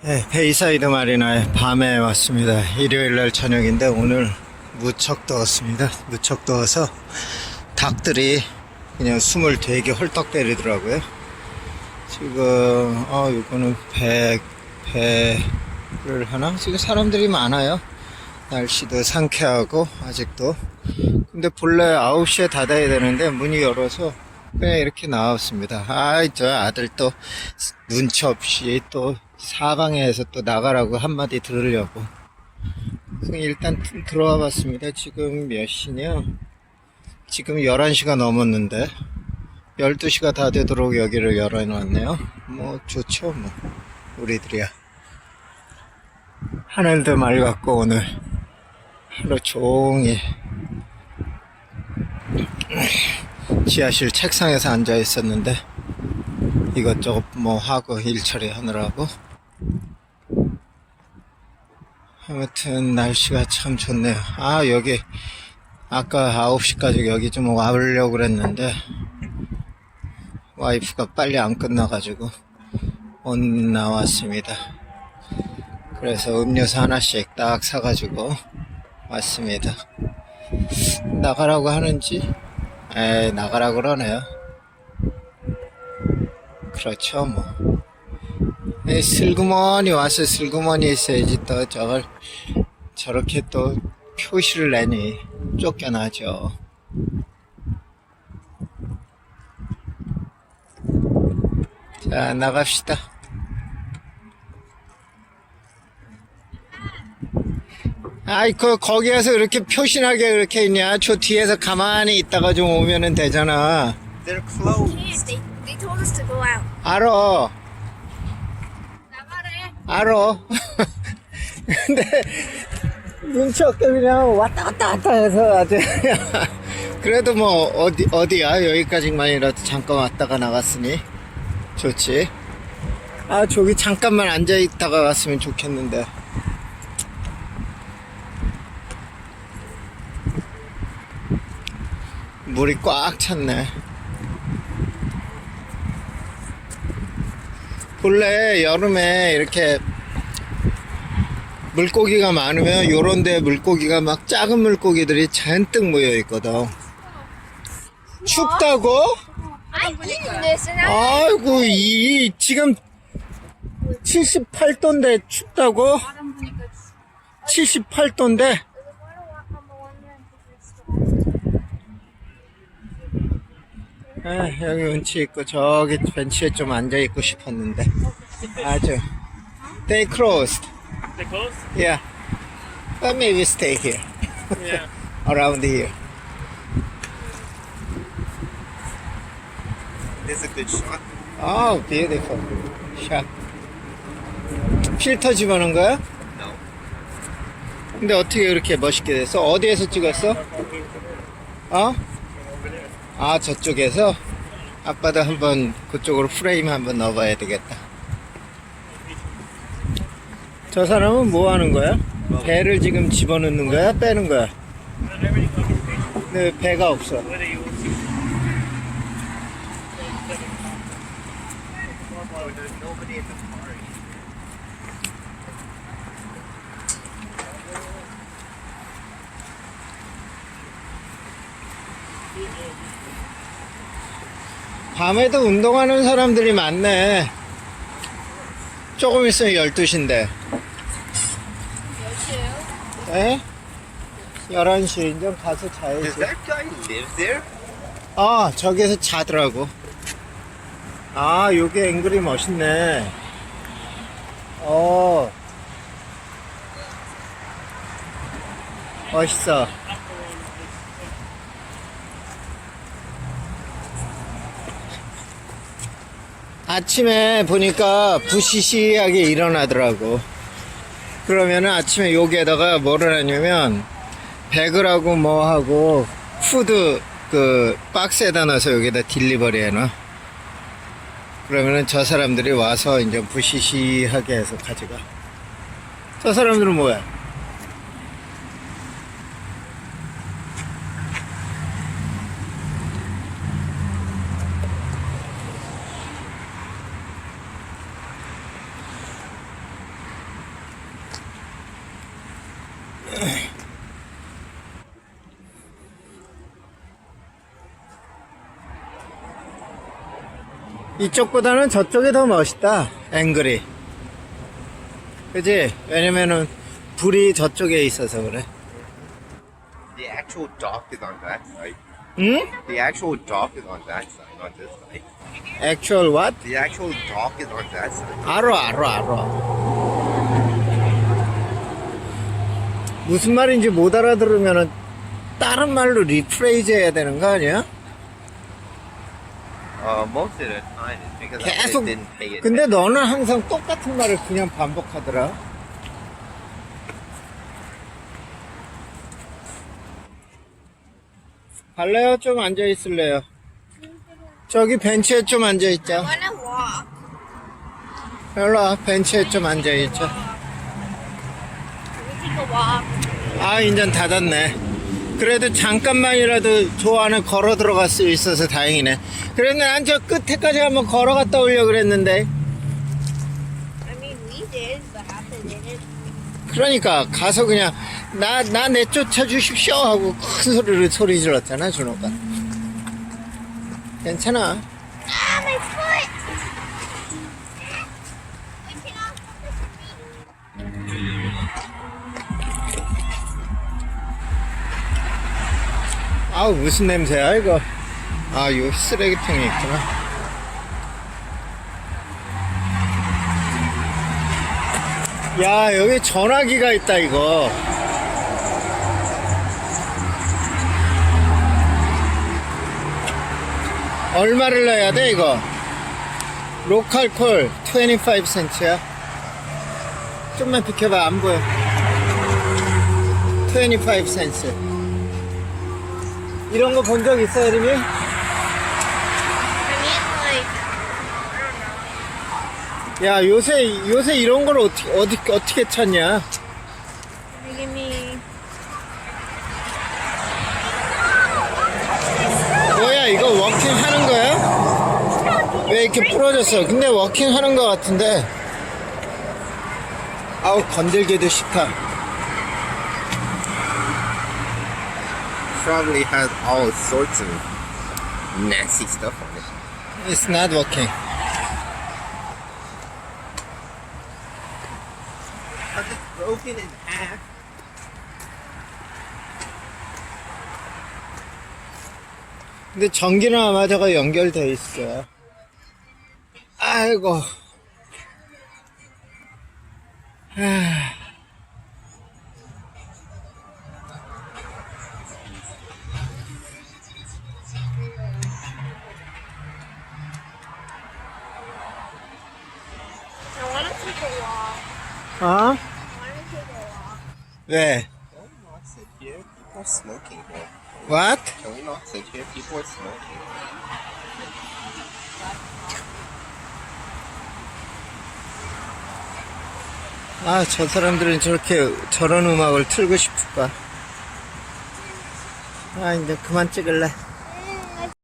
네, 베이사이드 마리나에 밤에 왔습니다. 일요일 날 저녁인데 오늘 무척 더웠습니다. 무척 더워서 닭들이 그냥 숨을 되게 헐떡 때리더라고요. 지금 어 이거는 배 배를 하나? 지금 사람들이 많아요. 날씨도 상쾌하고 아직도 근데 본래 9시에 닫아야 되는데 문이 열어서 그냥 이렇게 나왔습니다. 아이 저 아들 또 눈치 없이 또 사방에서 또 나가라고 한마디 들으려고 일단 들어와 봤습니다. 지금 몇 시냐? 지금 11시가 넘었는데 12시가 다 되도록 여기를 열어놨네요. 뭐 좋죠 뭐 우리들이야. 하늘도 맑았고 오늘 하루 종일 지하실 책상에서 앉아 있었는데 이것저것 뭐 하고 일 처리하느라고 아무튼 날씨가 참 좋네요. 아 여기 아까 9시까지 여기 좀 와보려고 그랬는데 와이프가 빨리 안 끝나가지고 온 나왔습니다. 그래서 음료수 하나씩 딱 사가지고 왔습니다. 나가라고 하는지 에이 나가라 그러네요. 그렇죠 뭐. 에이, 슬그머니 와서 슬그머니 있어야지 또 저걸 저렇게 또 표시를 내니 쫓겨나죠. 자 나갑시다. 아이 그 거기에서 이렇게 표신하게 그렇게 있냐? 저 뒤에서 가만히 있다가 좀 오면은 되잖아. They're closed. They, they told us to go out. 알어. 알어. 근데 눈치 없게 그냥 왔다 갔다 왔다 해서 아주 그래도 뭐 어디 어디야 여기까지만이라도 잠깐 왔다가 나갔으니 좋지. 아 저기 잠깐만 앉아 있다가 갔으면 좋겠는데. 물이 꽉 찼네. 본래 여름에 이렇게 물고기가 많으면 요런 데 물고기가 막 작은 물고기들이 잔뜩 모여 있거든. 춥다고? 아이고, 이, 지금 78도인데 춥다고? 78도인데? 아, 여기 운치 있고 저기 벤치에 좀 앉아 있고 싶었는데 아주 They closed. They closed? Yeah. But maybe stay here. Yeah. Around here. This is a good shot. Oh, beautiful. 샷. 필터 집어넣은 거야? No. 근데 어떻게 이렇게 멋있게 됐어? 어디에서 찍었어? 어? 아, 저쪽에서? 아빠도 한번 그쪽으로 프레임 한번 넣어봐야 되겠다. 저 사람은 뭐 하는 거야? 배를 지금 집어넣는 거야? 빼는 거야? 근데 배가 없어. There's nobody in the car. 밤에도 운동하는 사람들이 많네. 조금 있으면 12시인데. 몇시에요? 에? 11시 이제 가서 자야지. Does that guy live there? 아, 저기서 자더라고. 아, 요게 앵글이 멋있네. 어. 멋있어. 아침에 보니까 부시시하게 일어나더라고. 그러면은 아침에 여기에다가 뭐를 하냐면 배그라고 뭐 하고 푸드 그 박스에다 넣어서 여기다 딜리버리 해놔. 그러면은 저 사람들이 와서 이제 부시시하게 해서 가져가. 저 사람들은 뭐야? 이쪽보다는 저쪽이 더 멋있다. 앵글이. 그지? 왜냐면은 불이 저쪽에 있어서 그래. The actual dock is on that side. 응? The actual dock is on that side, not this side. Actual what? The actual dock is on that side. 알아, 알아, 알아. 무슨 말인지 못 알아들으면은 다른 말로 리프레이즈 해야 되는 거 아니야? Uh, most of the time it's because I 계속. didn't pay it. 근데 너는 항상 똑같은 말을 그냥 반복하더라. 갈래요? 좀 앉아 있을래요? 저기 벤치에 좀 앉아 I 있자. wanna walk. 일로 와, 벤치에 좀 앉아 있자. Can we take a walk? 아, 인전 닫았네. 그래도 잠깐만이라도 저 안에 걸어 들어갈 수 있어서 다행이네. 그런데 난저 끝에까지 한번 걸어갔다 오려고 그랬는데. 그러니까 가서 그냥 나 나 내쫓아 주십시오 하고 큰 소리로 소리 질렀잖아 준호가. 괜찮아. 아우 무슨 냄새야 이거. 아 요 쓰레기통이 있구나. 야 여기 전화기가 있다 이거. 얼마를 내야 돼 이거? 로컬 콜 25센트야. 좀만 비켜봐 안 보여. 25센트. 이런 거 본 적 있어, like, 야, 요새, 요새 이런 걸 어떻게, 어디, 어떻게 찾냐? 뭐야, 이거 워킹 하는 거야? 왜 이렇게 부러졌어? 근데 워킹 하는 거 같은데. 아우, 건들기도 싫다. Probably has all sorts of nasty stuff on it. It's not working. Because it's broken in half. 근데 전기는 아마 저가 연결돼 있어. 아이고. 아. 어? Walk. 왜? Can we not sit here? People are smoking here. What? Can we not sit here? People are smoking. 아, 저 사람들은 저렇게 저런 음악을 틀고 싶을까? 아, 이제 그만 찍을래.